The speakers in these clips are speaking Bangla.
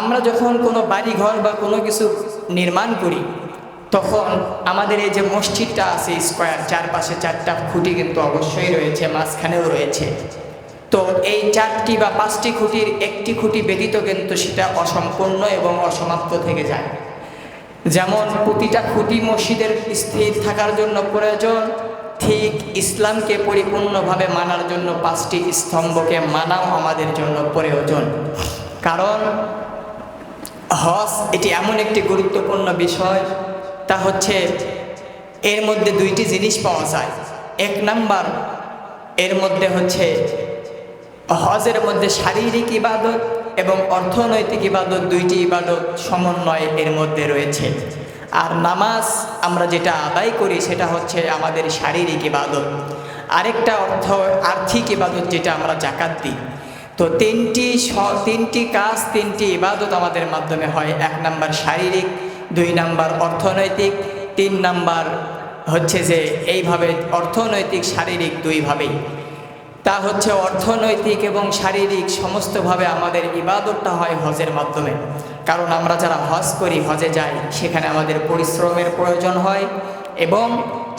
আমরা যখন কোনো বাড়ি ঘর বা কোনো কিছু নির্মাণ করি, তখন আমাদের এই যে মসজিদটা আছে স্কোয়ার চারপাশে চারটা খুঁটি কিন্তু অবশ্যই রয়েছে, মাঝখানেও রয়েছে। তো এই চারটি বা পাঁচটি খুঁটির একটি খুঁটি ব্যতীত কিন্তু সেটা অসম্পূর্ণ এবং অসমাপ্ত থেকে যায়। যেমন প্রতিটা খুঁটি মসজিদের স্থির থাকার জন্য প্রয়োজন, ঠিক ইসলামকে পরিপূর্ণভাবে মানার জন্য পাঁচটি স্তম্ভকে মানাও আমাদের জন্য প্রয়োজন। কারণ হজ এটি এমন একটি গুরুত্বপূর্ণ বিষয়, তা হচ্ছে এর মধ্যে দুইটি জিনিস পাওয়া যায়। এক নাম্বার, এর মধ্যে হচ্ছে হজের মধ্যে শারীরিক ইবাদত এবং অর্থনৈতিক ইবাদত, দুইটি ইবাদত সমন্বয় এর মধ্যে রয়েছে। আর নামাজ আমরা যেটা আদায় করি সেটা হচ্ছে আমাদের শারীরিক ইবাদত। আরেকটা অর্থ আর্থিক ইবাদত যেটা আমরা জাকাত দিই। তো তিনটি তিনটি কাজ, তিনটি ইবাদত আমাদের মাধ্যমে হয়। এক নাম্বার শারীরিক, দুই নাম্বার অর্থনৈতিক, তিন নাম্বার হচ্ছে যে এইভাবে অর্থনৈতিক, শারীরিক দুইভাবেই। তা হচ্ছে অর্থনৈতিক এবং শারীরিক সমস্তভাবে আমাদের ইবাদতটা হয় হজের মাধ্যমে। কারণ আমরা যারা হজ করি, হজে যাই, সেখানে আমাদের পরিশ্রমের প্রয়োজন হয় এবং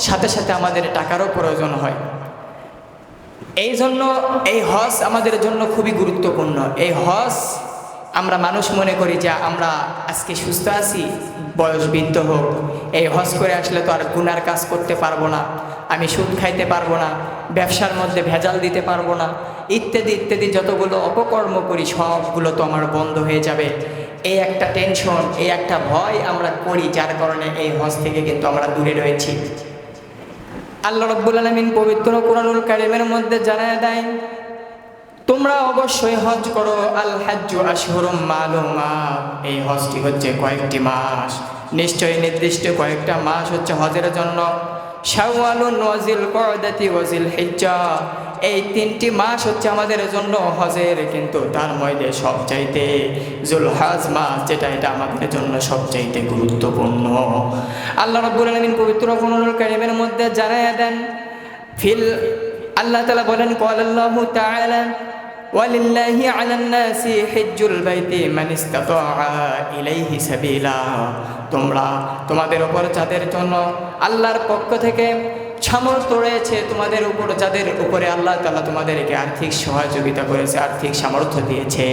সাথে সাথে আমাদের টাকারও প্রয়োজন হয়। এই জন্য এই হজ আমাদের জন্য খুবই গুরুত্বপূর্ণ। এই হজ আমরা মানুষ মনে করি যে আমরা আজকে সুস্থ আছি, বয়স বৃদ্ধ হোক। এই হজ করে আসলে তো আর গুনার কাজ করতে পারব না। আমি সুদ খাইতে পারব না, ব্যবসার মধ্যে ভেজাল দিতে পারব না। ইত্যাদি ইত্যাদি যতগুলো অপকর্ম করি, সবগুলো তো আমার বন্ধ হয়ে যাবে। এই একটা টেনশন এই একটা ভয় আমরা করি, যার কারণে এই হজ থেকে কিন্তু আমরা দূরে রয়েছি। আল্লাহ রব্বুল আলমিন পবিত্র কোরআনুল কারিমের মধ্যে জানায় দেয়, তোমরা অবশ্যই হজ করো, আল হাজ্জু আশহুরুম মালুমা। এই হজটি হচ্ছে কয়েকটি মাস। নিশ্চয়ই নির্দিষ্ট কয়েকটা মাস হচ্ছে হজের জন্য। শাওয়ালুন ওয়াজিল কয়দাতি ওয়াজিল হিজ্জা এই তিনটি মাস হচ্ছে আমাদের জন্য হজের কিন্তু তার মধ্যে সবচাইতে জুলহাজ মাস যেটা এটা আমাদের জন্য সবচাইতে গুরুত্বপূর্ণ আল্লাহ রব্বুল আলমিন পবিত্র কোরআনুল কারিমের মধ্যে জানায় দেন ফিল আল্লাহ তালা বলেন কল আল্লাহ তাআলা ولله على الناس حج البيت من استطاع إليه سبيلا তোমরা তোমাদের উপর যাদের জন্য আল্লাহর পক্ষ থেকে সামর্থ্য রয়েছে তোমাদের উপর, যাদের উপরে আল্লাহ তালা তোমাদেরকে আর্থিক সহযোগিতা করেছে, আর্থিক সামর্থ্য দিয়েছে।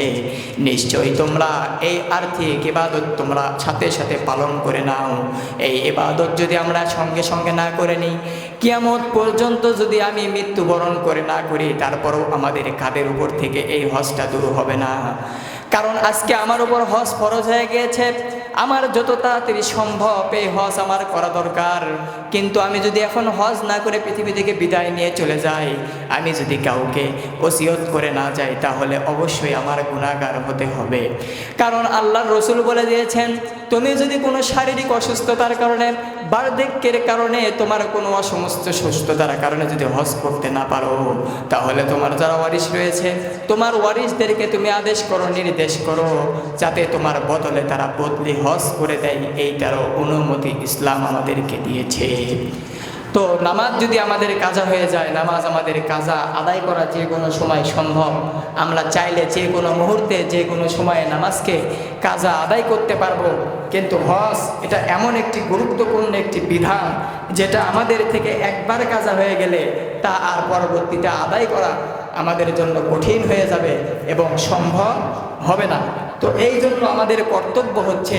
নিশ্চয়ই তোমরা এই আর্থিক ইবাদত তোমরা সাথে সাথে পালন করে নাও। এই ইবাদত যদি আমরা সঙ্গে সঙ্গে না করে নিই, কিয়ামত পর্যন্ত যদি আমি মৃত্যুবরণ করে না করি, তারপরও আমাদের কাদের উপর থেকে এই হজটা দূর হবে না। কারণ আজকে আমার উপর হজ ফরজ হয়ে গিয়েছে। আমার যত তাড়াতাড়ি সম্ভব এই হজ আমার করা দরকার। কিন্তু আমি যদি এখন হজ না করে পৃথিবী থেকে বিদায় নিয়ে চলে যাই, আমি যদি কাউকে ওসিয়ত করে না যাই, তাহলে অবশ্যই আমার গুণাগার হতে হবে। কারণ আল্লাহ রসুল বলে দিয়েছেন, তুমি যদি কোনো শারীরিক অসুস্থতার কারণে বার্ধক্যের কারণে তোমার কোনো অসমস্ত সুস্থতার কারণে যদি হজ করতে না পারো, তাহলে তোমার যারা ওয়ারিশ রয়েছে, তোমার ওয়ারিশদেরকে তুমি আদেশ করো, নির্দেশ করো, যাতে তোমার বদলে তারা বদলি হজ করে দেয়। এইটারও অনুমতি ইসলাম আমাদেরকে দিয়েছে। তো নামাজ যদি আমাদের কাজা হয়ে যায়, নামাজ আমাদের কাজা আদায় করা যে কোনো সময় সম্ভব। আমরা চাইলে যে কোনো মুহূর্তে, যে কোনো সময়ে নামাজকে কাজা আদায় করতে পারব। কিন্তু হজ এটা এমন একটি গুরুত্বপূর্ণ একটি বিধান, যেটা আমাদের থেকে একবার কাজা হয়ে গেলে তা আর পরবর্তীতে আদায় করা আমাদের জন্য কঠিন হয়ে যাবে এবং সম্ভব হবে না। তো এই জন্য আমাদের কর্তব্য হচ্ছে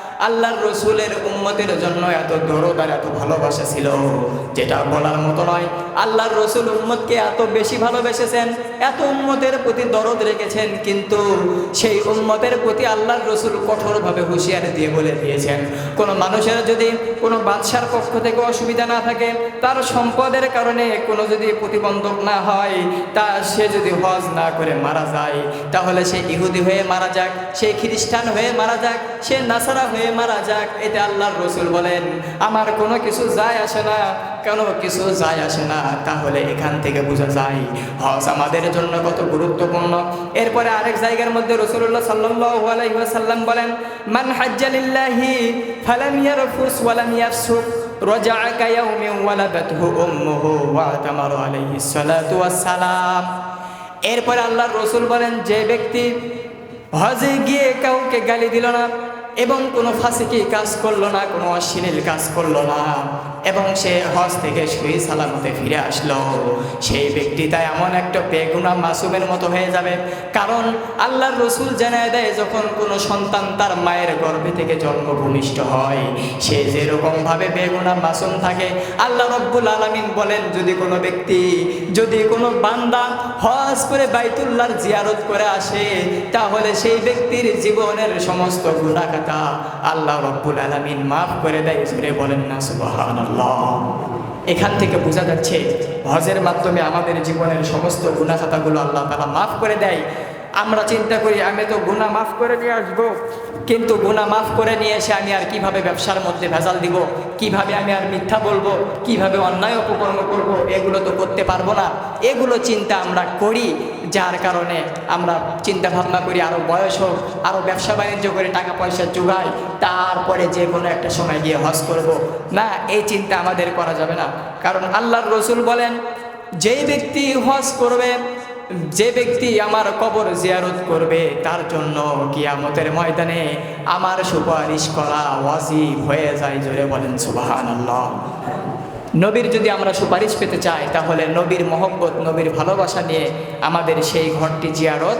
আল্লাহর রসুলের উম্মতের জন্য এত দরদ আর এত ভালোবাসা ছিল, যেটা বলার মতো নয়। আল্লাহর রসুল উম্মতকে এত বেশি ভালোবেসেছেন, এত উম্মতের প্রতি দরদ রেখেছেন, কিন্তু সেই উম্মতের প্রতি আল্লাহর রসুল কঠোরভাবে হুঁশিয়ারি দিয়ে বলে দিয়েছেন। কোনো মানুষের যদি কোনো বাদশার পক্ষ থেকে অসুবিধা না থাকে, তার সম্পদের কারণে কোনো যদি প্রতিবন্ধক না হয়, তা সে যদি হজ না করে মারা যায়, তাহলে সে ইহুদি হয়ে মারা যাক, সে খ্রিস্টান হয়ে মারা যাক, সে নাসারা হয়ে মারা যাক, এতে আল্লাহর রসুল বলেন, আমার কোনো কিছু যায় আসে না, কোনো কিছু যায় আসে না। তাহলে এখান থেকে বোঝা যায়, হজ আমাদের জন্য কত গুরুত্বপূর্ণ। এরপরে আরেক জায়গার মধ্যে রসুল্লাহ সাল্লাল্লাহু আলাইহি ওয়াসাল্লাম বলেন, মান হাজ্জালিল্লাহি ফালাম ইয়ারফুস ওয়ালাম ইয়াফসুক ওয়াস সালাম এরপরে আল্লাহর রসুল বলেন, যে ব্যক্তি হজে গিয়ে কাউকে গালি দিল না এবং কোনো ফাঁসিকি কাজ করল না, কোনো অশ্লীল কাজ করল না। এবং সে হজ থেকে সই সালামতে ফিরে আসলো। সেই ব্যক্তিটা এমন একটা বেগুনা মাসুমের মতো হয়ে যাবে। কারণ আল্লাহর রসুল জানায় দেয়, যখন কোনো সন্তান তার মায়ের গর্ভে থেকে জন্মভূমিষ্ঠ হয়, সে যেরকমভাবে বেগুনা মাসুম থাকে, আল্লাহ রব্বুল আলমিন বলেন, যদি কোনো ব্যক্তি, যদি কোনো বান্দা হজ করে বাইতুল্লাহর জিয়ারত করে আসে, তাহলে সেই ব্যক্তির জীবনের সমস্ত গুণাখাতা আল্লাহ রব্বুল আলমিন মাফ করে দেয় জুড়ে বলেন না সুবাহান এখান থেকে বোঝা যাচ্ছে, হজের মাধ্যমে আমাদের জীবনের সমস্ত গুণাখাতাগুলো আল্লাহ তালা মাফ করে দেয়। আমরা চিন্তা করি, আমি তো গুণা মাফ করে নিয়ে আসব, কিন্তু গুণা মাফ করে নিয়ে এসে আমি আর কীভাবে ব্যবসার মধ্যে ভেজাল দিব, কীভাবে আমি আর মিথ্যা বলব, কীভাবে অন্যায় অপকর্ম করব, এগুলো তো করতে পারব না। এগুলো চিন্তা আমরা করি যার কারণে আমরা চিন্তা ভাবনা করি আরও বয়স হোক আরও ব্যবসা বাণিজ্য করে টাকা পয়সা জোগাই তারপরে যে কোনো একটা সময় গিয়ে হজ করব। না, এই চিন্তা আমাদের করা যাবে না। কারণ আল্লাহর রসুল বলেন, যেই ব্যক্তি হজ করবে, যে ব্যক্তি আমার কবর জিয়ারত করবে, তার জন্য কিয়ামতের ময়দানে আমার সুপারিশ করা ওয়াজিব হয়ে যায়, জোরে বলেন সুবাহান আল্লাহ নবীর যদি আমরা সুপারিশ পেতে চাই, তাহলে নবীর মহব্বত, নবীর ভালোবাসা নিয়ে আমাদের সেই ঘরটি জিয়ারত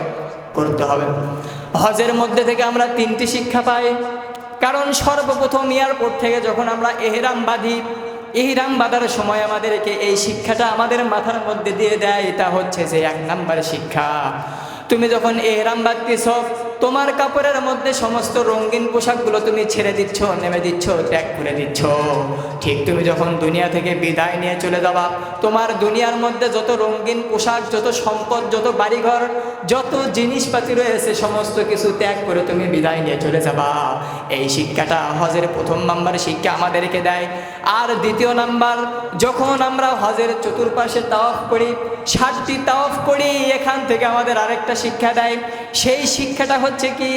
করতে হবে। হজের মধ্যে থেকে আমরা তিনটি শিক্ষা পাই। কারণ সর্বপ্রথম এয়ারপোর্ট থেকে যখন আমরা এহেরাম বাঁধি ইহরাম বাঁধার সময় আমাদেরকে এই শিক্ষাটা আমাদের মাথার মধ্যে দিয়ে দেয়, তা হচ্ছে যে এক নাম্বার শিক্ষা। তুমি যখন এহরাম বাঁধতেছ তোমার কাপড়ের মধ্যে সমস্ত রঙিন পোশাকগুলো তুমি ছেড়ে দিচ্ছ, নেমে দিচ্ছ, ত্যাগ করে দিচ্ছ। ঠিক তুমি যখন দুনিয়া থেকে বিদায় নিয়ে চলে যাবা, তোমার দুনিয়ার মধ্যে যত রঙিন পোশাক, যত সম্পদ, যত বাড়িঘর, যত জিনিসপাতি রয়েছে, সমস্ত কিছু ত্যাগ করে তুমি বিদায় নিয়ে চলে যাবা। এই শিক্ষাটা হজের প্রথম নাম্বার শিক্ষা আমাদেরকে দেয়। আর দ্বিতীয় নাম্বার, যখন আমরা হজের চতুর্পাশে তাওয়াফ করি ষাটটি তাওয়াফ করি, এখান থেকে আমাদের আরেকটা শিক্ষা দেয় সেই শিক্ষাটা হচ্ছে কি,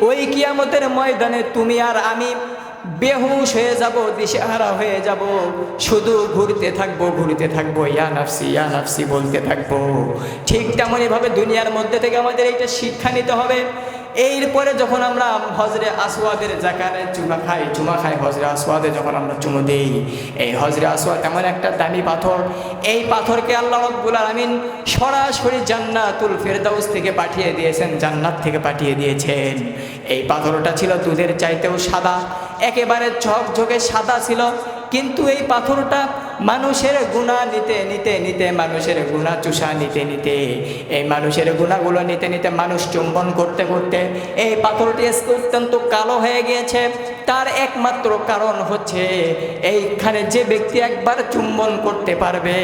ওই কিয়ামতের ময়দানে তুমি আর আমি বেহুশ হয়ে যাব, দিশেহারা হয়ে যাব। শুধু ঘুরতে থাকব ঘুরতে থাকব, ইয়া নাফসি ইয়া নাফসি বলতে থাকব। ঠিক তেমনইভাবে দুনিয়ার মধ্যে থেকে আমাদের এইটা শিক্ষা নিতে হবে। এরপরে যখন আমরা হজরে আসওয়াদের জাকারে চুমা খাই চুমা খাই হজরে আসওয়াদে যখন আমরা চুমো দিই, এই হজরে আসওয়াদ এমন একটা দামি পাথর। এই পাথরকে আল্লাহ রব্বুল আলমিন সরাসরি জান্নাতুল ফেরদাউস থেকে পাঠিয়ে দিয়েছেন, জান্নাত থেকে পাঠিয়ে দিয়েছেন। এই পাথরটা ছিল দুধের চাইতেও সাদা, একেবারে ঝকঝকে সাদা ছিল, কিন্তু এই পাথরটা মানুষের গুণা নিতে নিতে নিতে, মানুষের গুণা চুষা নিতে নিতে। এই মানুষের গুণাগুলো নিতে নিতে মানুষ চুম্বন করতে করতে এই পাথরটি অত্যন্ত কালো হয়ে গিয়েছে। তার একমাত্র কারণ হচ্ছে এইখানে যে ব্যক্তি একবার চুম্বন করতে পারবে,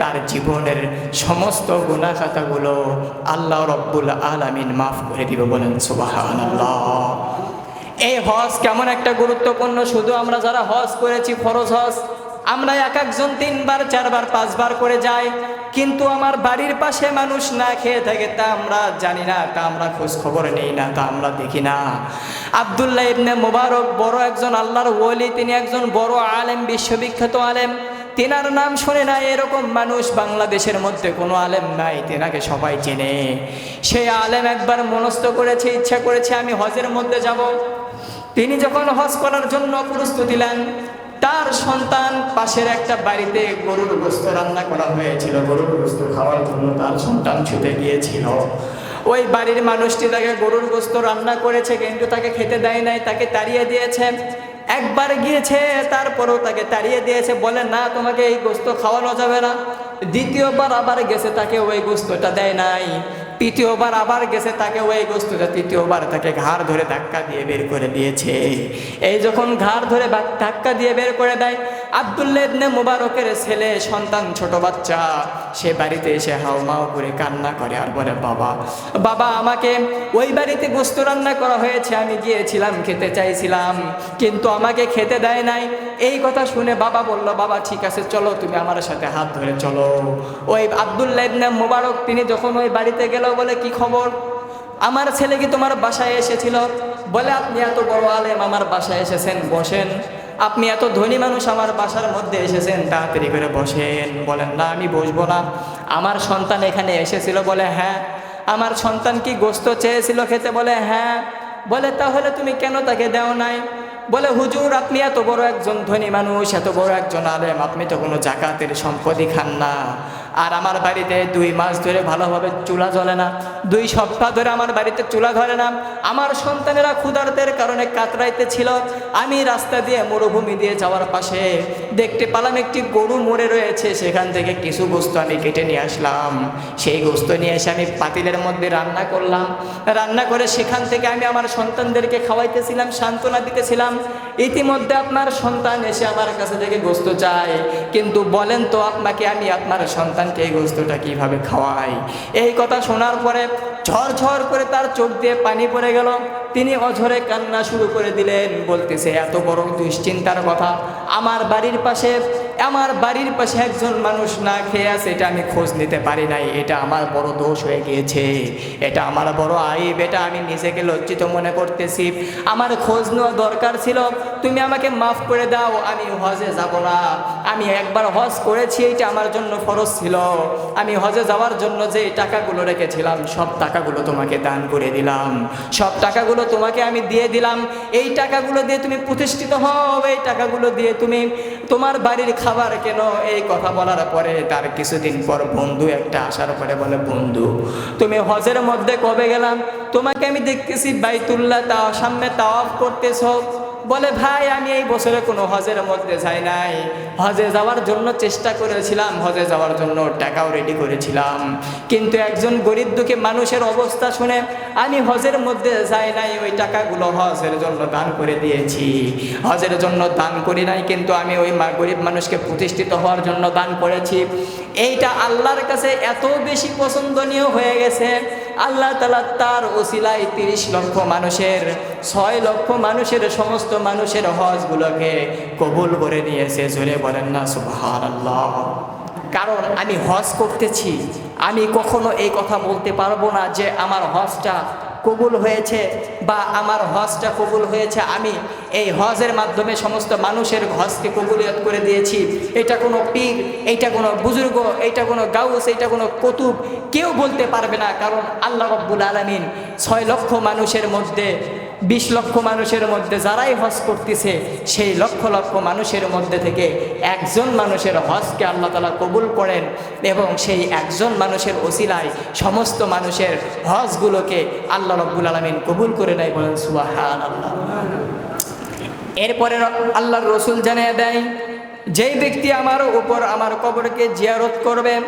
তার জীবনের সমস্ত গুণা খাতাগুলো আল্লাহ রব্বুল আলামিন মাফ করে দিব বলেন সুবাহ এই হজ কেমন একটা গুরুত্বপূর্ণ, শুধু আমরা যারা হজ করেছি, ফরজ হজ আমরা এক একজন তিনবার, চারবার, পাঁচবার করে যাই। কিন্তু আমার বাড়ির পাশে মানুষ না খেয়ে থাকে, তা আমরা জানি না, তা আমরা খোঁজ খবর নেই না, তা আমরা দেখি না। আবদুল্লাহ ইবনে মোবারক বড় একজন আল্লাহর ওলি, তিনি একজন বড় আলেম, বিশ্ববিখ্যাত আলেম। তেনার নাম শুনে না এরকম মানুষ বাংলাদেশের মধ্যে কোনো আলেম নাই, তেনাকে সবাই চেনে। সেই আলেম একবার মনস্থ করেছে, ইচ্ছা করেছে আমি হজের মধ্যে যাব। তিনি যখন হজ করার জন্য প্রস্তুতি নেন তার সন্তান পাশের একটা বাড়িতে গরুর গোস্ত রান্না করা হয়েছিল, গরুর গোস্ত খাওয়ার জন্য তার সন্তান ছুটে গিয়েছিল। ওই বাড়ির মানুষটি তাকে গরুর গোস্ত রান্না করেছে, কিন্তু তাকে খেতে দেয় নাই, তাকে তাড়িয়ে দিয়েছে। একবার গিয়েছে, তারপরেও তাকে তাড়িয়ে দিয়েছে, বলে, না, তোমাকে এই গোস্ত খাওয়ানো যাবে না। দ্বিতীয়বার আবার গেছে, তাকে ওই গোস্তটা দেয় নাই। তৃতীয়বার আবার গেছে, তাকে ওই গোস্তুটা তৃতীয়বার তাকে ঘাড় ধরে ধাক্কা দিয়ে বের করে দিয়েছে। এই যখন ঘাড় ধরে ধাক্কা দিয়ে বের করে দেয় আবদুল্লাহ ইবনে মুবারকের ছেলে, সন্তান, ছোট বাচ্চা, সে বাড়িতে এসে হাউমাউ করে কান্না করে আর বলে, বাবা বাবা, আমাকে ওই বাড়িতে গোস্ত রান্না করা হয়েছে, আমি গিয়েছিলাম, খেতে চাইছিলাম, কিন্তু আমাকে খেতে দেয় নাই। এই কথা শুনে বাবা বলল, বাবা, ঠিক আছে, চলো, তুমি আমার সাথে হাত ধরে চলো। ওই আবদুল্লাহ ইবনে মুবারক, তিনি যখন ওই বাড়িতে গেল বলে, কি খবর? আমার ছেলে কি তোমার বাসায় এসেছিল? বলে, আপনি এত বড় আলেম, আমার বাসায় এসেছেন, বসেন। আপনি এত ধনী মানুষ, আমার বাসার মধ্যে এসেছেন, তাড়াতাড়ি করে বসেন। বলেন, না, আমি বসবো না। আমার সন্তান এখানে এসেছিল? বলে হ্যাঁ। আমার সন্তান কি গোস্ত চেয়েছিল খেতে? বলে হ্যাঁ। বলে, তাহলে তুমি কেন তাকে দেও নাই? বলে, হুজুর, আপনি এত বড় একজন ধনী মানুষ, এত বড় একজন আলেম, আপনি তো কোনো জাকাতের সম্পদই খান না। আর আমার বাড়িতে দুই মাস ধরে ভালোভাবে চুলা জ্বলে না। দুই সপ্তাহ ধরে আমার বাড়িতে চুলা ধরে না। আমার সন্তানেরা ক্ষুধার্তের কারণে কাতরাইতে ছিল। আমি রাস্তা দিয়ে মরুভূমি দিয়ে যাওয়ার পাশে দেখতে পেলাম একটি গরু মরে রয়েছে। সেখান থেকে কিছু গোস্ত আমি কেটে নিয়ে আসলাম। সেই গোস্ত নিয়ে এসে আমি পাতিলের মধ্যে রান্না করলাম। রান্না করে সেখান থেকে আমি আমার সন্তানদেরকে খাওয়াইতেছিলাম, সান্ত্বনা দিতেছিলাম। ইতিমধ্যে আপনার সন্তান এসে আমার কাছে থেকে গোস্ত চায়। কিন্তু বলেন তো আপনাকে আমি আপনার সন্তানকে এই গোস্তটা কীভাবে খাওয়াই? এই কথা শোনার পরে ঝরঝর করে তার চোখ দিয়ে পানি পড়ে গেল। তিনি অঝরে কান্না শুরু করে দিলেন, বলতেছে, এত বড় দুশ্চিন্তার কথা। আমার বাড়ির পাশে আমার বাড়ির পাশে একজন মানুষ না খেয়ে আছে, এটা আমি খোঁজ নিতে পারি নাই। এটা আমার বড় দোষ হয়ে গিয়েছে। এটা আমার বড় আইব, এটা আমি নিজেকে লজ্জিত মনে করতেছি। আমার খোঁজ নেওয়া দরকার ছিল। তুমি আমাকে মাফ করে দাও, আমি হজে যাব না। আমি একবার হজ করেছি এটা আমার জন্য ফরজ ছিল। আমি হজে যাওয়ার জন্য যে টাকাগুলো রেখেছিলাম, সব টাকাগুলো তোমাকে দান করে দিলাম। সব টাকাগুলো তোমাকে আমি দিয়ে দিলাম। এই টাকাগুলো দিয়ে তুমি প্রতিষ্ঠিত হও, এই টাকাগুলো দিয়ে তুমি তোমার বাড়ির খাবার কেন? এই কথা বলার পরে তার কিছুদিন পর বন্ধু একটা আসার পরে বলে, বন্ধু, তুমি হজের মধ্যে কবে গেলাম? তোমাকে আমি দেখতেছি বাইতুল্লাহ তা, সামনে তাওয়াফ করতেছ। বলে, ভাই, আমি এই বছরে কোনো হজের মধ্যে যাই নাই। হজে যাওয়ার জন্য চেষ্টা করেছিলাম, হজে যাওয়ার জন্য টাকাও রেডি করেছিলাম। কিন্তু একজন গরিব দুঃখী মানুষের অবস্থা শুনে, আমি হজের মধ্যে যাই নাই, ওই টাকাগুলো হজের জন্য দান করে দিয়েছি। হজের জন্য দান করি নাই, কিন্তু আমি ওই মা, গরিব মানুষকে প্রতিষ্ঠিত হওয়ার জন্য দান করেছি। এইটা আল্লাহর কাছে এত বেশি পছন্দনীয় হয়ে গেছে আল্লাহ তালা তার ওসিলায় তিরিশ লক্ষ মানুষের, ছয় লক্ষ মানুষের, সমস্ত মানুষের হজগুলোকে কবুল করে নিয়েছে। জোরে বলেন না সুবহান আল্লাহ কারণ আমি হজ করতেছি। আমি কখনো এই কথা বলতে পারব না যে আমার হজটা কবুল হয়েছে বা আমার হজটা কবুল হয়েছে, আমি এই হজের মাধ্যমে সমস্ত মানুষের হজকে কবুলিয়ত করে দিয়েছি। এটা কোনো পীর এইটা কোনো বুজুর্গ এইটা কোনো গাউস এইটা কোনো কতুব, কেউ বলতে পারবে না, কারণ আল্লাহ রব্বুল আলমিন ছয় লক্ষ মানুষের মধ্যে বিশ লক্ষ মানুষের মধ্যে যারাই হজ করতেছে, সেই লক্ষ লক্ষ মানুষের মধ্যে থেকে একজন মানুষের হজকে আল্লাহ তালা কবুল করেন এবং সেই একজন মানুষের ওসিলায় সমস্ত মানুষের হজগুলোকে আল্লাহ রব্বুল আলমিন কবুল করে নেয় বলেন সুবাহান আল্লাহ এরপরে আল্লাহর রসুল জানিয়ে দেয়, যেই ব্যক্তি আমার উপর আমার কবরকে জিয়ারত করবে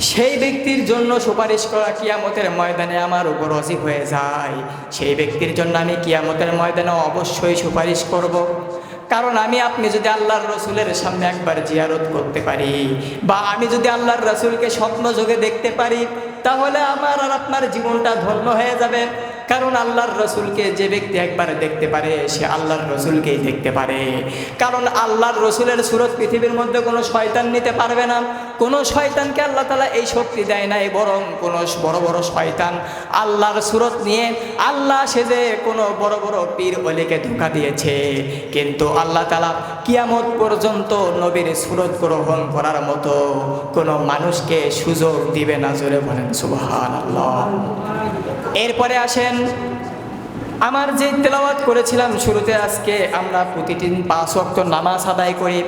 সেই ব্যক্তির জন্য সুপারিশ করা কিয়ামতের ময়দানে আমার উপর অজি হয়ে যায় সেই ব্যক্তির জন্য আমি কিয়ামতের ময়দানে অবশ্যই সুপারিশ করব। কারণ আমি, আপনি যদি আল্লাহর রসুলের সামনে একবার জিয়ারত করতে পারি বা আমি যদি আল্লাহর রসুলকে স্বপ্ন যোগে দেখতে পারি, তাহলে আমার আর আপনার জীবনটা ধন্য হয়ে যাবে কারণ আল্লাহর রসুলকে যে ব্যক্তি একবার দেখতে পারে, সে আল্লাহর রসুলকেই দেখতে পারে। কারণ আল্লাহর রসুলের সুরত পৃথিবীর মধ্যে কোনো শয়তান নিতে পারবে না। কোনো শয়তানকে আল্লাহ তালা এই শক্তি দেয় নাই, বরং কোনো বড় বড় শয়তান আল্লাহর সুরত নিয়ে আল্লাহ সেজে কোনো বড় বড় পীর অলিকে ধোকা দিয়েছে। কিন্তু আল্লাহ তালা কিয়ামত পর্যন্ত নবীর সুরত গ্রহণ করার মতো কোনো মানুষকে সুযোগ দিবে না, জোরে বলেন সুবহান আল্লাহ এরপরে আসেন, আমার যে তেলাওয়াত করেছিলাম শুরুতে আজকে আমরা প্রতিদিন পাঁচ অক্ত নামাজ আদায় করি।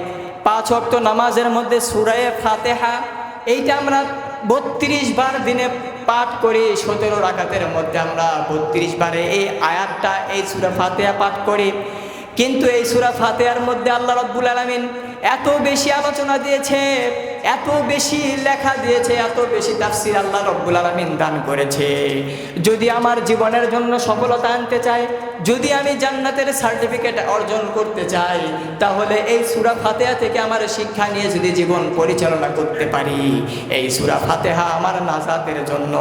পাঁচ অক্ত নামাজের মধ্যে সুরায়ে ফাতেহা, এইটা আমরা বত্রিশ বার দিনে পাঠ করি। সতেরো রাকাতের মধ্যে আমরা বত্রিশ বারে এই আয়াতটা, এই সুরা ফাতেহা পাঠ করি। কিন্তু এই সুরা ফাতেহার মধ্যে আল্লাহ রব্বুল আলমিন এত বেশি আলোচনা দিয়েছে, এত বেশি লেখা দিয়েছে, এত বেশি তাফসির আল্লাহ রব্বুল আলমিন দান করেছে। যদি আমার জীবনের জন্য সফলতা আনতে চাই যদি আমি জান্নাতের সার্টিফিকেট অর্জন করতে চাই, তাহলে এই সুরা ফাতেহা থেকে আমার শিক্ষা নিয়ে যদি জীবন পরিচালনা করতে পারি, এই সুরা ফাতেহা আমার নাজাতের জন্য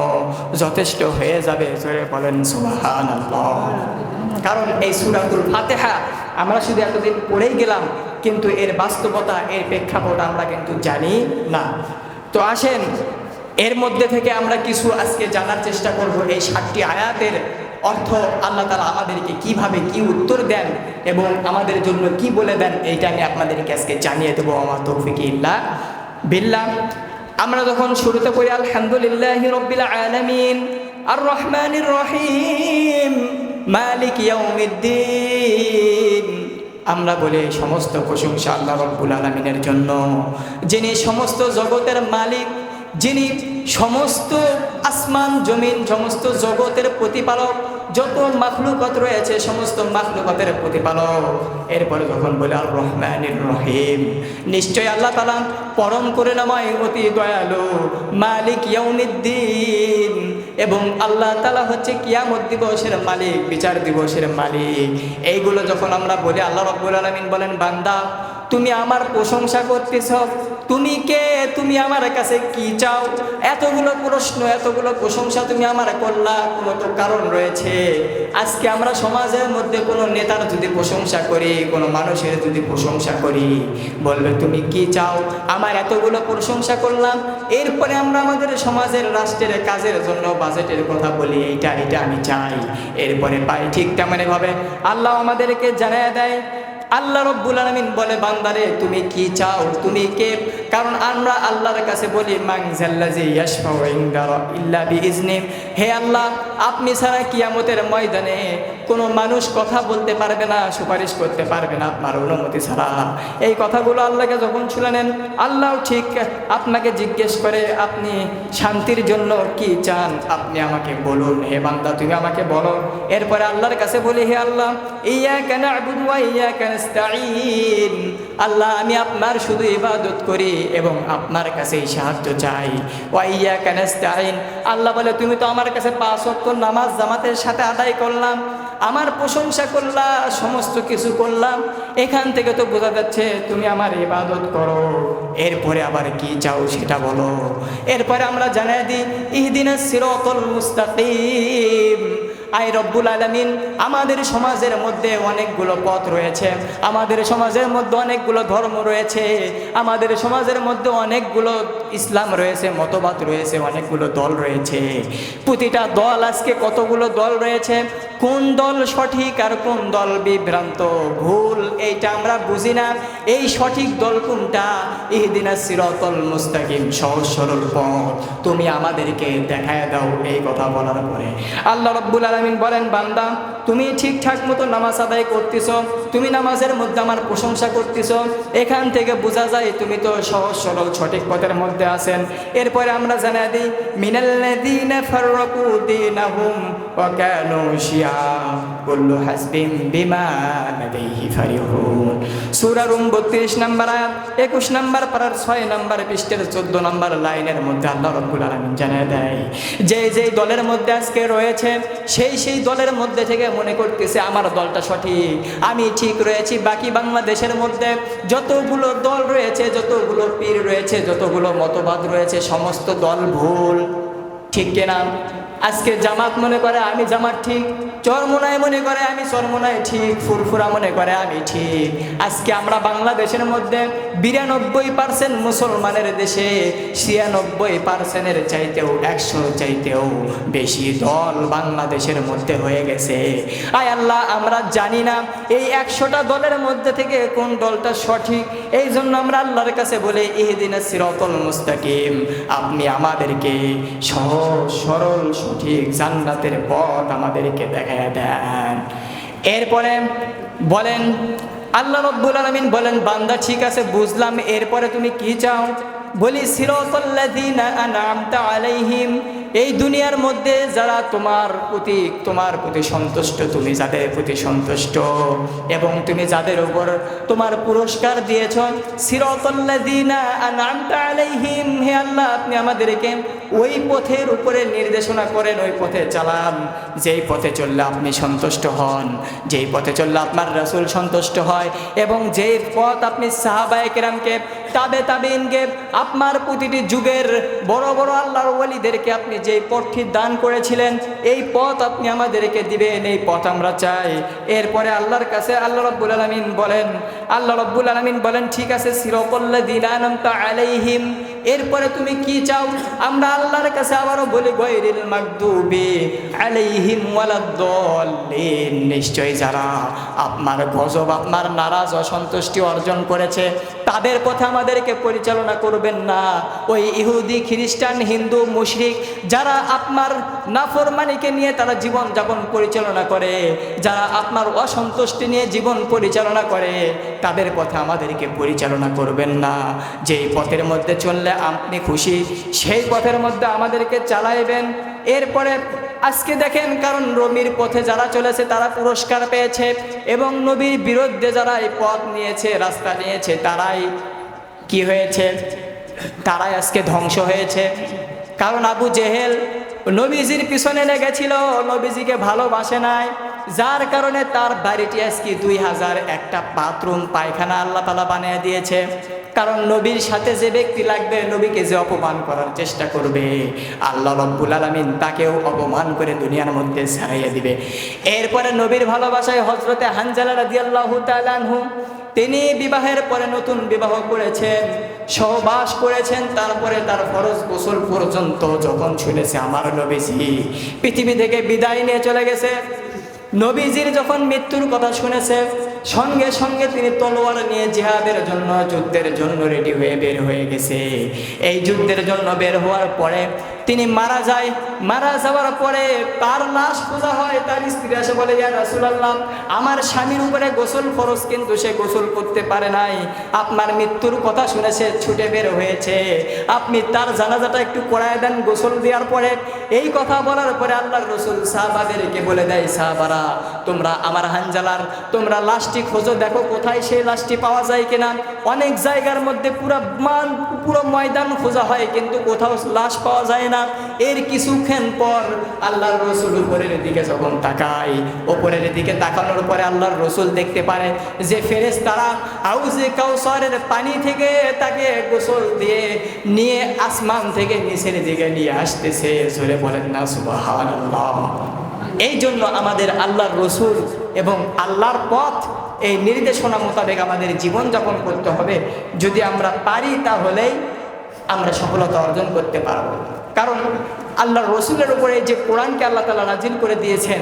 যথেষ্ট হয়ে যাবে। বলেন সুবাহান কারণ এই সুরাতুল ফাতেহা আমরা শুধু এতদিন পড়েই গেলাম, কিন্তু এর বাস্তবতা, এর প্রেক্ষাপট আমরা কিন্তু জানি না। তো আসেন, এর মধ্যে থেকে আমরা কিছু আজকে জানার চেষ্টা করব এই ষাটটি আয়াতের অর্থ আল্লাহ তালা আমাদেরকে কীভাবে কি উত্তর দেন এবং আমাদের জন্য কি বলে দেন, এইটা আমি আপনাদেরকে আজকে জানিয়ে দেবো, আমার তৌফিক ইল্লা বিল্লাহ। আমরা যখন শুরুতে করি আলহামদুলিল্লাহ রব্বিল আলামিন আর রহমানির রহিম। মালিক আমরা বলে সমস্ত প্রশংসা আল্লাহ রব্বুল আলমিনের জন্য। যিনি সমস্ত জগতের মালিক, যিনি সমস্ত আসমান, জমিন, সমস্ত জগতের প্রতিপালক যত মাখলুকত রয়েছে, সমস্ত মাখলুকতের প্রতিপালক। এরপরে যখন বলে আল রহমানির রহিম। নিশ্চয় আল্লাহ তালা পরম করে নামায় অতি দয়ালু, মালিক ইয়াউমিদ্দিন। এবং আল্লাহ তালা হচ্ছে কিয়ামত দিবসের মালিক, বিচার দিবসের মালিক। এইগুলো যখন আমরা বলি, আল্লাহ রব্বুল আলমিন বলেন, বান্দা, তুমি আমার প্রশংসা করতেছ তুমি কে? তুমি আমার কাছে কি চাও? এতগুলো প্রশ্ন, এতগুলো প্রশংসা তুমি আমার করলা, কোনো তো কারণ রয়েছে। আজকে আমরা সমাজের মধ্যে কোনো নেতার যদি প্রশংসা করি, কোনো মানুষের যদি প্রশংসা করি, বলবে, তুমি কি চাও? আমার এতগুলো প্রশংসা করলাম। এরপরে আমরা আমাদের সমাজের, রাষ্ট্রের কাজের জন্য বাজেটের কথা বলি, এইটা, এটা আমি চাই। এরপরে পাই ঠিক তেমনভাবে আল্লাহ আমাদেরকে জানায় দেয় আল্লাহ রব্বুল আলমিন বলে, বান্দারে, তুমি কি চাও? তুমি কে? কারণ আমরা আল্লাহর কাছে বলি মাংজাল্লাজি ইল্লা হে আল্লাহ, আপনি ছাড়া কিয়ামতের ময়দানে কোনো মানুষ কথা বলতে পারবে না, সুপারিশ করতে পারবে না, আপনার অনুমতি ছাড়া। এই কথাগুলো আল্লাহকে যখন শুনে আল্লাহ ঠিক আপনাকে জিজ্ঞেস করে, আপনি শান্তির জন্য কি চান? আপনি আমাকে বলুন, হে বান্দা, তুমি আমাকে বলো। এরপরে আল্লাহর কাছে বলি, হে আল্লাহ ইয়া কেন আবুদু ইয়া কেন আল্লাহ, আমি আপনার শুধু ইবাদত করি এবং আপনার কাছেই সাহায্য চাই। ওয়াইয়া কানাস্তাইন আল্লাহ বলে, তুমি তো আমার কাছে পাঁচ ওয়াক্ত নামাজ জামাতের সাথে আদায় করলাম, আমার প্রশংসা করলা, সমস্ত কিছু করলাম, এখান থেকে তো বোঝা যাচ্ছে তুমি আমার ইবাদত করো। এরপরে আবার কি চাও সেটা বলো। এরপরে আমরা জানাই দিই ইহদিনা সিরতল মুস্তাকিম। আই রব্বুল আলমিন, আমাদের সমাজের মধ্যে অনেকগুলো পথ রয়েছে। আমাদের সমাজের মধ্যে অনেকগুলো ধর্ম রয়েছে। আমাদের সমাজের মধ্যে অনেকগুলো ইসলাম রয়েছে, মতবাদ রয়েছে, অনেকগুলো দল রয়েছে। প্রতিটা দল আজকে কতগুলো দল রয়েছে? কোন দল সঠিক আর কোন দল বিভ্রান্ত? ভুল, এইটা আমরা বুঝি না। এই সঠিক দল কোনটা? ইহদিনা সিরতল মুস্তাকিম, সহজ সরল পথ। তুমি আমাদেরকে দেখায় দাও এই কথা বলার পরে। আল্লাহ রব্বুল আলমিন বলেন, বান্দা, তুমি ঠিকঠাক মতো নামাজ আদায় করতেছ, তুমি নামাজের মধ্যে আমার প্রশংসা করতেছ, এখান থেকে বোঝা যায় তুমি তো সহজ সরল সঠিক পথের মধ্যে আছেন। এরপরে আমরা জানা দিই মিনাল্লাযীনা ফাররাকু দীনাহুম কানু শিয়া কুল্লু হাসবিন বিমা লাদাইহি ফারিহুন সূরা রুম 32 নম্বর আয়াত 21 নম্বর পারার 6 নম্বর পৃষ্ঠের 14 নম্বর লাইনের মধ্যে আল্লাহ রাব্বুল আলামিন জানিয়ে দেয় যে যেই দলের মধ্যে আজকে রয়েছে, সেই সেই দলের মধ্যে থেকে মনে করতেছে আমার দলটা সঠিক। আমি ঠিক রয়েছি, বাকি বাংলাদেশের মধ্যে যতগুলো দল রয়েছে, যতগুলো পীর রয়েছে, যতগুলো মতবাদ রয়েছে, সমস্ত দল ভুল। ঠিক কিনা? আজকে জামাত মনে করে আমি জামাত ঠিক, চরমোনায় মনে করে আমি চরমোনায় ঠিক, ফুরফুরা মনে করে আমি ঠিক। আজকে আমরা বাংলাদেশের মধ্যে বিরানব্বই পার্সেন্ট মুসলমানের দেশে, ছিয়ানব্বই পার্সেন্টের চাইতেও একশো চাইতেও বেশি দল বাংলাদেশের মধ্যে হয়ে গেছে। আয় আল্লাহ, আমরা জানি না এই একশোটা দলের মধ্যে থেকে কোন দলটা সঠিক। এই জন্য আমরা আল্লাহর কাছে বলে, ইহদিন সিরতল মুস্তাকিম। আপনি আমাদেরকে সহজ, সরল সঠিক জান্নাতের পথ আমাদেরকে দেখা দেন। এরপরে বলেন, আল্লাহ রব্বুল আলমিন বলেন, বান্দা, ঠিক আছে, বুঝলাম, এরপরে তুমি কি চাও? বলি সিরতল্লাযীনা আনআমতা আলাইহিম এই দুনিয়ার মধ্যে যারা তোমার প্রতি তোমার প্রতি সন্তুষ্ট, তুমি যাদের প্রতি সন্তুষ্ট, এবং তুমি যাদের উপর তোমার পুরস্কার দিয়েছ আলাইহিম, হে আল্লাহ, আপনি আমাদেরকে ওই পথের উপরে নির্দেশনা করেন, ওই পথে চালান। যেই পথে চললে আপনি সন্তুষ্ট হন, যেই পথে চললে আপনার রাসূল সন্তুষ্ট হয়, এবং যেই পথ আপনি সাহাবায়ে কেরামকে তাবে তাবিনকে আপনার প্রতিটি যুগের বড় বড় আল্লাহর ওয়ালিদেরকে আপনি যে পথটি দান করেছিলেন, এই পথ আপনি আমাদেরকে দিবেন, এই পথ আমরা চাই। এরপরে আল্লাহর কাছে আল্লাহ রব্বুল আলমিন বলেন, আল্লাহ রব্বুল আলমিন বলেন, ঠিক আছে সিরকল্লা দিলানন্তা আলাইহিম এরপরে তুমি কি চাও? আমরা আল্লাহর কাছে আবারও বলি গৈরিল মাকদুবি আলাইহিম ওয়ালাদ্দাল্লিন। নিশ্চয়ই যারা আপনার গজব, আপনার নারাজ, অসন্তুষ্টি অর্জন করেছে, তাদের পথে আমাদেরকে পরিচালনা করবেন না। ওই ইহুদি, খ্রিস্টান, হিন্দু, মুশরিক, যারা আপনার নাফরমানিকে নিয়ে তারা জীবন যাপন পরিচালনা করে, যারা আপনার অসন্তুষ্টি নিয়ে জীবন পরিচালনা করে, তাদের পথে আমাদেরকে পরিচালনা করবেন না। যেই পথের মধ্যে চললে আপনি খুশি? সেই পথের মধ্যে আমাদেরকে চালাইবেন। এরপরে আজকে দেখেন, কারণ রমির পথে যারা চলেছে, তারা পুরস্কার পেয়েছে এবং নবীর বিরুদ্ধে যারা এই পথ নিয়েছে, রাস্তা নিয়েছে, তারাই কি হয়েছে? তারাই আজকে ধ্বংস হয়েছে। কারণ আবু জেহেল নবীজির পিছনে লেগেছিল, নবীজিকে ভালোবাসে নাই। যার কারণে তার বাড়িটি আজকে দুই হাজার একটা বাথরুম, পায়খানা আল্লাহ তালা বানিয়ে দিয়েছে। কারণ নবীর সাথে যে ব্যক্তি লাগবে, নবীকে যে অপমান করার চেষ্টা করবে, আল্লাহ রব্বুল আলমিন তাকেও অপমান করে দুনিয়ার মধ্যে ছাড়াইয়ে দিবে। এরপরে নবীর ভালোবাসায় হজরতে হানজালা রাদি আল্লাহ তালানহু তিনি বিবাহের পরে নতুন বিবাহ করেছেন, সহবাস করেছেন, তারপরে তার ফরজ গোসল পর্যন্ত যখন শুনেছে আমার নবীজি, পৃথিবী থেকে বিদায় নিয়ে চলে গেছে। নবীজির যখন মৃত্যুর কথা শুনেছে, সঙ্গে সঙ্গে তিনি তলোয়ার নিয়ে জিহাদের জন্য, যুদ্ধের জন্য রেডি হয়ে বের হয়ে গেছে। এই যুদ্ধের জন্য বের হওয়ার পরে তিনি মারা যায়। মারা যাওয়ার পরে তার লাশ খোঁজা হয়, তার স্ত্রী এসে বলে, ইয়া রাসূলুল্লাহ, আমার স্বামীর উপরে গোসল ফরজ, কিন্তু সে গোসল করতে পারে নাই। আপনার মৃত্যুর কথা শুনেছে, ছুটে বের হয়েছে। আপনি তার জানাজাটা একটু করায় দেন গোসল দেওয়ার পরে। এই কথা বলার পরে আল্লাহর রসুল সাহাবাদেরকে বলে দেয়, সাহাবারা, তোমরা আমার হানজালার, তোমরা লাশটি খোঁজো, দেখো কোথায় সেই লাশটি পাওয়া যায় কিনা। অনেক জায়গার মধ্যে পুরো মান, পুরো ময়দান খোঁজা হয়, কিন্তু কোথাও লাশ পাওয়া যায় না। এর কিছুক্ষণ পর আল্লাহর রসুল উপরের দিকে যখন তাকায়, ওপরের দিকে তাকানোর পরে আল্লাহর রসুল দেখতে পারে যে ফেরেস তারা আউজে কাউসারের পানি থেকে তাকে গোসল দিয়ে নিয়ে আসমান থেকে নিচের দিকে নিয়ে আসতেছে, জোরে বলেন না সুবাহান এই জন্য আমাদের আল্লাহর রসুল এবং আল্লাহর পথ, এই নির্দেশনা মোতাবেক আমাদের জীবন যাপন করতে হবে। যদি আমরা পারি তাহলেই আমরা সফলতা অর্জন করতে পারব। কারণ আল্লাহর রসুলের উপরে যে কোরআনকে আল্লাহ তালা নাজিল করে দিয়েছেন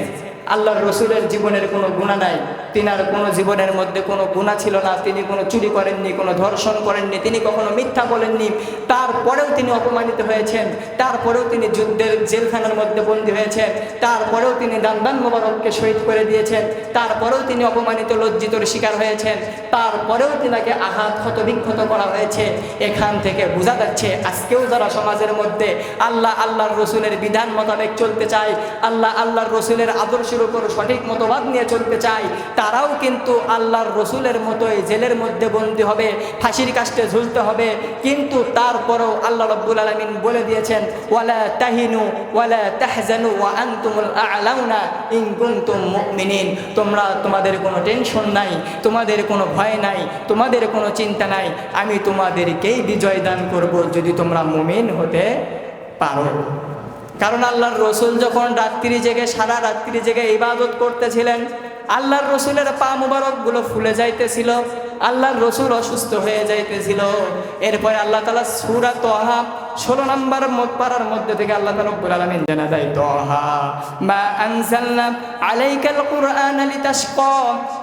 আল্লাহর রসুলের জীবনের কোনো গুণা নাই। তিনার কোনো জীবনের মধ্যে কোনো গুণা ছিল না। তিনি কোনো চুরি করেননি, কোনো ধর্ষণ করেননি, তিনি কখনো মিথ্যা বলেননি। তারপরেও তিনি অপমানিত হয়েছেন। তারপরেও তিনি যুদ্ধের জেলখানার মধ্যে বন্দী হয়েছেন। তারপরেও তিনি দান্দান মোবারককে শহীদ করে দিয়েছেন। তারপরেও তিনি অপমানিত, লজ্জিতর শিকার হয়েছেন। তারপরেও তিনাকে আঘাত ক্ষত বিক্ষত করা হয়েছে। এখান থেকে বোঝা যাচ্ছে, আজকেও যারা সমাজের মধ্যে আল্লাহ আল্লাহর রসুলের বিধান মোতাবেক চলতে চায়, আল্লাহ আল্লাহর রসুলের আদর্শের উপর সঠিক মতবাদ নিয়ে চলতে চায়, তারাও কিন্তু আল্লাহর রসুলের মতোই জেলের মধ্যে বন্দী হবে, ফাঁসির কাষ্টে ঝুলতে হবে। কিন্তু তারপরেও আল্লাহ রব্বুল আলমিন বলে দিয়েছেন, ওয়ালা তাহিনু, ওয়ালা তাহজানু, ওয়া আনতুমুল আ'লাউনা ইন কুনতুম মুমিনিন। তোমরা, তোমাদের কোনো টেনশন নাই, তোমাদের কোনো ভয় নাই, তোমাদের কোনো চিন্তা নাই, আমি তোমাদেরকেই বিজয় দান করব যদি তোমরা মুমিন হতে পারো। কারণ আল্লাহর রসুল যখন রাত্রি জেগে, সারা রাত্রি জেগে ইবাদত করতেছিলেন, আল্লাহর রসুলের পা মুবারকগুলো ফুলে যাইতেছিল, আল্লাহর রসুল অসুস্থ হয়ে যাইতেছিল। এরপরে আল্লাহ তালা সুরা তোহা ষোলো নম্বর পাড়ার মধ্যে থেকে আল্লাহ রব্বুল আলামিন জানা দেয় তোহা মা আনজালনা আলাইকাল কুরআন লিতাশকা।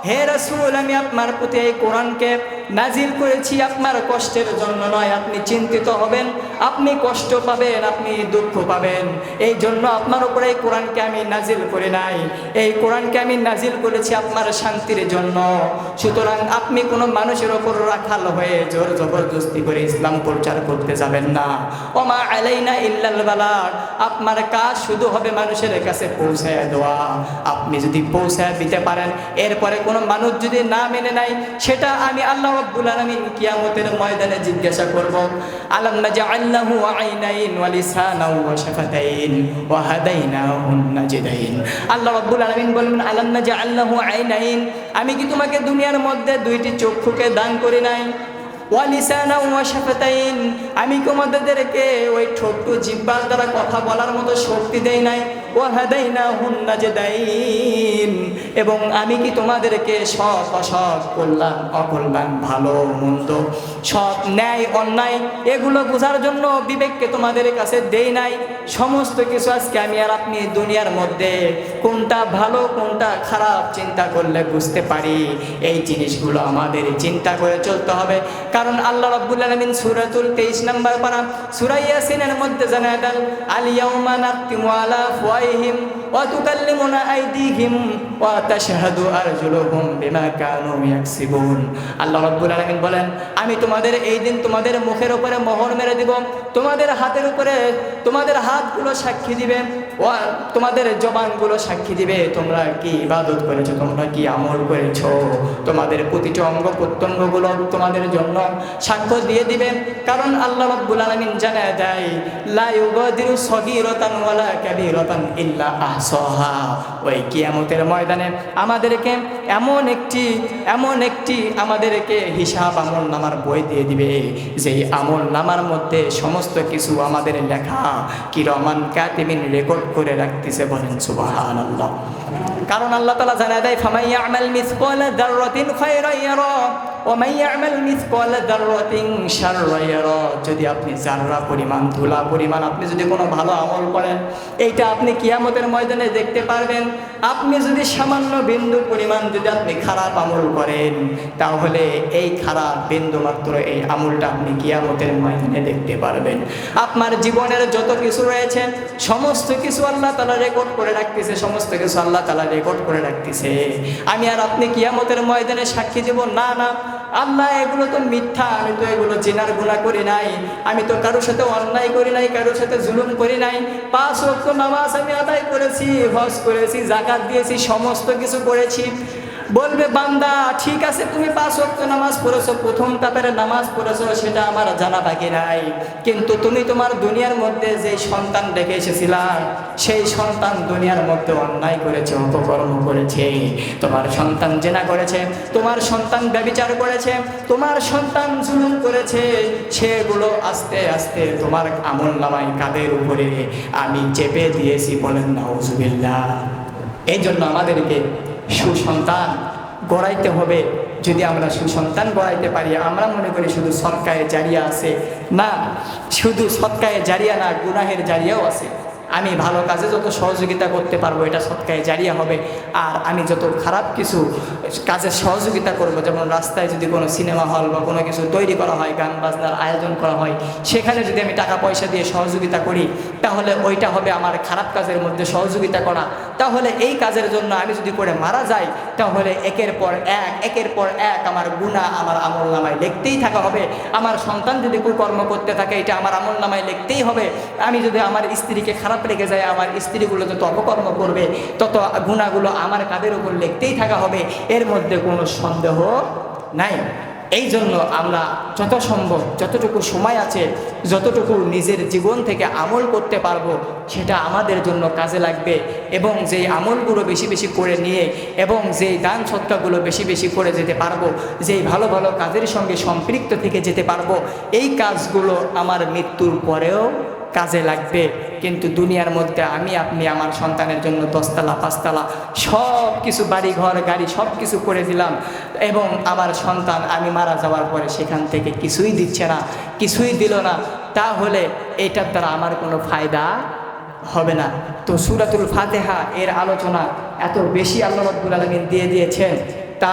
হে রাসূল, আমি আপনার প্রতি এই কোরআনকে নাজিল করেছি আপনার কষ্টের জন্য নয়, আপনি চিন্তিত হবেন, আপনি কষ্ট পাবেন, আপনি দুঃখ পাবেন। এই জন্য আপনার উপরে এই কোরআনকে আমি নাজিল করে নাই। এই কোরআনকে আমি নাজিল করেছি আপনার শান্তির জন্য। সুতরাং আপনি কোনো মানুষের ওপর রাখাল হয়ে জোর জবরদস্তি করে ইসলাম প্রচার করতে যাবেন না। ওমা আলাইনা ইল্লাল বালাগ। আপনার কাজ শুধু হবে মানুষের কাছে পৌঁছায় দেওয়া। আপনি যদি পৌঁছায় দিতে পারেন, এরপরে কোনো মানুষ যদি না মেনে নেয়, সেটা আমি আল্লাহ রাব্বুল আলামিন কিয়ামতের ময়দানে জিজ্ঞাসা করব। আলাম নাজআল্লাহু আইনাইন ওয়া লিসানাও ওয়া শাফাতাইন ওয়া হাদাইনাহুন নাজদাইন। আল্লাহ রাব্বুল আলামিন বলবেন, আলাম নাজআল্লাহু আইনাইন। আমি কি তোমাকে দুনিয়ার মধ্যে দুইটি চক্ষুকে দান করি নাই? আমি তোমাদেরকে ওই ছোট্ট জিব্বার দ্বারা কথা বলার মতো শক্তি দেই নাই। এবং আমি কি তোমাদেরকে সৎ অসৎ কল্যাণ, অকল্যাণ, ভালো, মন্দ, সৎ, ন্যায়, অন্যায়, এগুলো বোঝার জন্য বিবেককে তোমাদের কাছে দেই নাই। সমস্ত কিছু আজকে আমি আর আপনি দুনিয়ার মধ্যে কোনটা ভালো, কোনটা খারাপ চিন্তা করলে বুঝতে পারি। এই জিনিসগুলো আমাদের চিন্তা করে চলতে হবে। কারণ আল্লাহ রাব্বুল আলামিন সূরাতুল 23 নম্বর পারা, সূরা ইয়াসিনের মধ্যে জানায় দেন আল ইয়াউমা নাকতিমু আলা আফওয়াহিহিম তুকাল্লিমুনা আইদিহিম ওয়া তাশহাদু আরজুলুহুম বিমা কানু ইয়াকসিবুন। আল্লাহ রাব্বুল আলামিন বলেন, আমি তোমাদের এই দিন তোমাদের মুখের উপরে মোহর মেরে দিব, তোমাদের হাতের উপরে তোমাদের হাতগুলো সাক্ষী দিবে ও, তোমাদের জবানগুলো সাক্ষী দিবে, তোমরা কি ইবাদত করেছ, তোমরা কি আমল করেছ? তোমাদের প্রতিটি অঙ্গ প্রত্যঙ্গগুলো তোমাদের জন্য সাক্ষ্য দিয়ে দিবে। কারণ আল্লাহ রাব্বুল আলামিন জানায় দেয়, লা ইউগাদিরু সগীরাতান ওয়ালা কাবীরাতান ইল্লা আহসাহা। ওই কিয়ামতের ময়দানে আমাদেরকে এমন একটি এমন একটি আমাদেরকে হিসাব আমল নামার বই দিয়ে দিবে, যেই আমল নামার মধ্যে সমস্ত কিছু আমাদের লেখা। কি রহমান কাতিমিন রেকর্ড করে রাখতেছে বলেন সুবাহ আল্লাহ কারণ আল্লাহ তালা জানা দেয় ফামাইয়া মাইয়া আমাল মিসকাল দাররাতিন শাররান ইয়ারা। যদি আপনি জাররা পরিমাণ, ধুলা পরিমাণ আপনি যদি কোনো ভালো আমল করেন, এইটা আপনি কিয়ামতের ময়দানে দেখতে পারবেন। আপনি যদি সামান্য বিন্দু পরিমাণ যদি আপনি খারাপ আমল করেন, তাহলে এই খারাপ বিন্দু মাত্র এই আমলটা আপনি কিয়ামতের ময়দানে দেখতে পারবেন। আপনার জীবনের যত কিছু রয়েছে, সমস্ত কিছু আল্লাহ তালা রেকর্ড করে রাখতেছে, সমস্ত কিছু আল্লাহ তালা রেকর্ড করে রাখতেছে। আমি আর আপনি কিয়ামতের ময়দানে সাক্ষী দেব? না না। আল্লাহ, এগুলো তো মিথ্যা। আমি তো এগুলো জেনার গুণা করি নাই। আমি তো কারোর সাথে অন্যায় করি নাই, কারোর সাথে জুলুম করি নাই। পাঁচ ওয়াক্ত নামাজ আমি আদায় করেছি, হজ করেছি জাকাত দিয়েছি, সমস্ত কিছু করেছি। বলবে, বান্দা, ঠিক আছে, তুমি পাঁচ ওয়াক্ত নামাজ পড়েছো, প্রথম তাপের নামাজ পড়েছো, সেটা আমার জানা বাকি নাই। কিন্তু তুমি তোমার দুনিয়ার মধ্যে যে সন্তান রেখে এসেছিলা, সেই সন্তান দুনিয়ার মধ্যে অন্যায় করেছে, অপকর্ম করেছে। তোমার সন্তান জেনা করেছে, তোমার সন্তান ব্যবিচার করেছে, তোমার সন্তান জুলুম করেছে, সেগুলো আস্তে আস্তে তোমার আমল নামায় কাদের উপরে? আমি চেপে দিয়েছি বলেন, নাউজুবিল্লাহ। এই জন্য আমাদেরকে সুসন্তান গড়াইতে হবে। যদি আমরা সুসন্তান গড়াইতে পারি, আমরা মনে করি শুধু সৎকায়ে জারিয়া আছে। না, শুধু সৎকায়ে জারিয়া না, গুনাহের জারিয়াও আছে। আমি ভালো কাজে যত সহযোগিতা করতে পারব, এটা সৎকায়ে জারিয়া হবে। আর আমি যত খারাপ কিছু কাজে সহযোগিতা করব, যেমন রাস্তায় যদি কোনো সিনেমা হল বা কোনো কিছু তৈরি করা হয়, গান বাজনার আয়োজন করা হয়, সেখানে যদি আমি টাকা পয়সা দিয়ে সহযোগিতা করি, তাহলে ওইটা হবে আমার খারাপ কাজের মধ্যে সহযোগিতা করা। তাহলে এই কাজের জন্য আমি যদি করে মারা যাই, তাহলে একের পর এক, একের পর এক আমার গুণা আমার আমল নামায় লিখতেই থাকা হবে। আমার সন্তান যদি কুকর্ম করতে থাকে, এটা আমার আমল নামায় লিখতেই হবে। আমি যদি আমার স্ত্রীকে খারাপ লেগে যায়, আমার স্ত্রীগুলো যত অপকর্ম করবে, তত গুণাগুলো আমার কাদের উপর লিখতেই থাকা হবে, এর মধ্যে কোনো সন্দেহ নাই। এই জন্য আমরা যত সম্ভব, যতটুকু সময় আছে, যতটুকু নিজের জীবন থেকে আমল করতে পারব, সেটা আমাদের জন্য কাজে লাগবে এবং যেই আমলগুলো বেশি বেশি করে নিয়ে এবং যেই দান সত্তাগুলো বেশি বেশি করে যেতে পারব, যেই ভালো ভালো কাজের সঙ্গে সম্পৃক্ত থেকে যেতে পারব, এই কাজগুলো আমার মৃত্যুর পরেও কাজে লাগবে। কিন্তু দুনিয়ার মধ্যে আমি, আপনি আমার সন্তানের জন্য দশতলা, পাঁচতলা সব কিছু বাড়ি ঘর গাড়ি সব কিছু করে দিলাম এবং আমার সন্তান আমি মারা যাওয়ার পরে সেখান থেকে কিছুই দিচ্ছে না, কিছুই দিল না। তাহলে এটার দ্বারা আমার কোনো ফায়দা হবে না। তো সুরাতুল ফাতেহা এর আলোচনা এত বেশি আল্লাহ রব্বুল আলমিন দিয়ে দিয়েছেন তা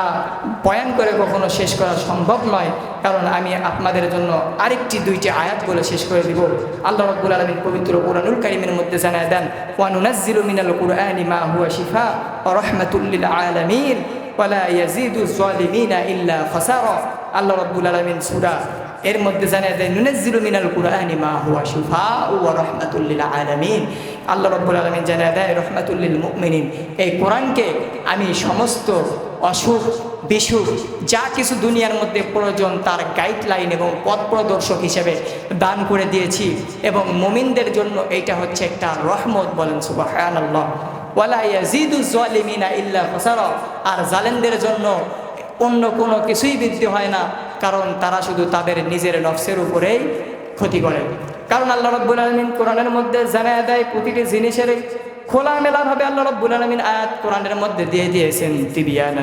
বয়ান করে কখনো শেষ করা সম্ভব নয়, কারণ আমি আপনাদের জন্য আরেকটি দুইটি আয়াত বলে শেষ করে দিব। আল্লাহ রব্বুল আলমিন পবিত্র কোরআনুল কারিমের মধ্যে জানায় দেন ওয়ানুনাজ্জিলু মিনাল কুরআনি মা হুয়া শিফা ওয়া রাহমাতুল আলামিন ওয়ালা ইয়াজিদু যালিমিনা ইল্লা খাসারা। আল্লাহ রব্বুল আলমিন সূরা এর মধ্যে জানিয়ে দেয়, নুনাজ্জিলু মিনাল কুরআনি মা হুয়া শিফাউ ওয়া রাহমাতুল লিল আলামিন। আল্লাহ রাব্বুল আলামিন জানিয়ে দেয়, রহমাতুল মুমিনিন। এই কোরআনকে আমি সমস্ত অসুখ বিসুখ যা কিছু দুনিয়ার মধ্যে প্রয়োজন তার গাইডলাইন এবং পথ প্রদর্শক হিসেবে দান করে দিয়েছি এবং মুমিনদের জন্য এইটা হচ্ছে একটা রহমত বলেন খাসারা, আর জালেনদের জন্য অন্য কোনো কিছুই বৃদ্ধি হয় না, কারণ তারা শুধু তাদের নিজের নফসের উপরেই ক্ষতি করে। কারণ আল্লাহ রব্বুল আলমিন কোরআনের মধ্যে জানায় দেয়, প্রতিটি জিনিসের খোলামেলাভাবে আল্লাহ রব্বুল আলমিন আয়াত কোরআনের মধ্যে দিয়ে দিয়েছেন তিবিয়ান